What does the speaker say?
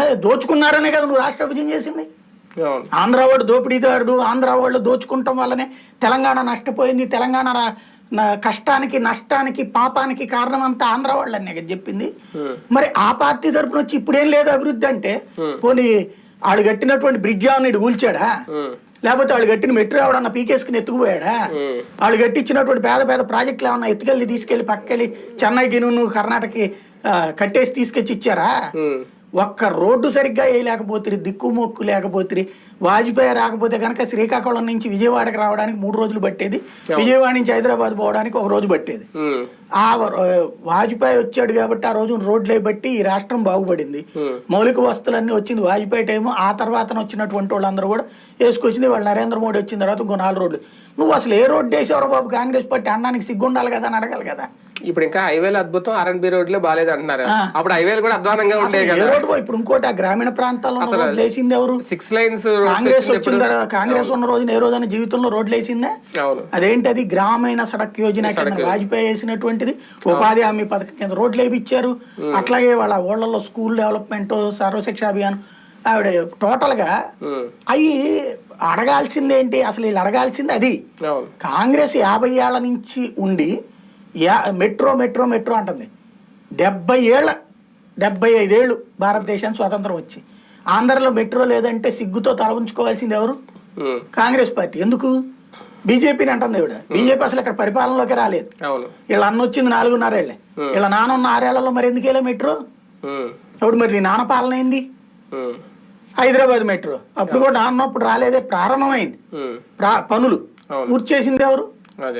మరి దోచుకున్నారనే కదా నువ్వు రాష్ట్ర విభజన చేసింది. ఆంధ్ర వాడు దోపిడీదారుడు ఆంధ్ర వాళ్ళు దోచుకుంటాం వల్లనే తెలంగాణ నష్టపోయింది. తెలంగాణ కష్టానికి నష్టానికి పాపానికి కారణం అంతా ఆంధ్ర వాళ్ళనే కదా చెప్పింది. మరి ఆ పార్టీ తరపున వచ్చి ఇప్పుడేం లేదు అభివృద్ధి అంటే పోనీ వాళ్ళు కట్టినటువంటి బ్రిడ్జ్ ఇటు కూల్చాడా. లేకపోతే వాళ్ళు కట్టిన మెట్రో ఎవడన్నా పీకేసుకుని ఎత్తుకుపోయాడా? వాళ్ళు కట్టించినటువంటి పేద పేద ప్రాజెక్టులు ఏమన్నా ఎత్తుకెళ్ళి తీసుకెళ్ళి పక్కకెళ్ళి చెన్నైకి నువ్వు కర్ణాటకకి కట్టేసి తీసుకొచ్చి ఇచ్చారా. ఒక్క రోడ్డు సరిగ్గా వేయలేకపోతే దిక్కు మొక్కు లేకపోతే వాజ్పేయి రాకపోతే కనుక శ్రీకాకుళం నుంచి విజయవాడకి రావడానికి మూడు రోజులు పట్టేది. విజయవాడ నుంచి హైదరాబాద్ పోవడానికి ఒక రోజు పట్టేది. ఆ వాజ్పేయి వచ్చాడు కాబట్టి ఆ రోజు రోడ్లే బట్టి ఈ రాష్ట్రం బాగుపడింది. మౌలిక వస్తువులన్నీ వచ్చింది. వాజ్పేయి టైము ఆ తర్వాత వచ్చినటువంటి వాళ్ళందరూ కూడా వేసుకొచ్చింది. వాళ్ళు నరేంద్ర మోడీ వచ్చిన తర్వాత ఇంకో నాలుగు రోడ్లు. నువ్వు అసలు ఏ రోడ్డు వేసేవారు బాబు? కాంగ్రెస్ పార్టీ అన్నానికి సిగ్గుండాలి కదా అని అడగాలి కదా. ఇప్పుడు ఇంకా హైవేలు అద్భుతం ఆర్ అండ్ బి రోడ్లే బాగాలేదు అంటున్నారు. అప్పుడు హైవేలు కూడా అధ్వానంగా అసలు ఉండే ఏ కదా రోడ్డు పో- ఇప్పుడు ఇంకోటి ఆ గ్రామీణ ప్రాంతాల్లో వేసింది ఎవరు? సిక్స్ లైన్స్ కాంగ్రెస్ వచ్చిన తర్వాత కాంగ్రెస్ ఉన్న రోజున ఏ రోజైనా జీవితంలో రోడ్లు వేసిందే? అదేంటి అది గ్రామీణ సడక్ యోజన కింద వాజ్పేయి వేసినటువంటిది ఉపాధి హామీ పథకం కింద రోడ్లు వేయించారు అట్లాగే వాళ్ళ ఊళ్ళలో స్కూల్ డెవలప్మెంట్ సర్వశిక్ష అభియాన్ ఆవిడ టోటల్గా. అవి అడగాల్సింది ఏంటి అసలు వీళ్ళు అడగాల్సింది అది. కాంగ్రెస్ యాభై ఏళ్ళ నుంచి ఉండి యా మెట్రో మెట్రో మెట్రో అంటుంది. డెబ్బై ఏళ్ళ డెబ్బై ఐదేళ్ళు భారతదేశం స్వాతంత్రం వచ్చి. ఆంధ్రలో మెట్రో లేదంటే సిగ్గుతో తల ఉంచుకోవాల్సింది ఎవరు. కాంగ్రెస్ పార్టీ. ఎందుకు? బీజేపీని అంటుంది ఇవిడ బీజేపీ అసలు ఇక్కడ పరిపాలనలోకి రాలేదు. వీళ్ళ అన్న వచ్చింది నాలుగున్నరేళ్ళే. వీళ్ళ నాన్న ఉన్న ఆరేళ్ళలో మరి ఎందుకు వెళ్ళే మెట్రో. అప్పుడు మరి నీ నాన్న పాలన అయింది. హైదరాబాద్ మెట్రో. అప్పుడు కూడా నాన్న అప్పుడు రాలేదే. ప్రారంభమైంది. పనులు. పూర్తి చేసింది ఎవరు?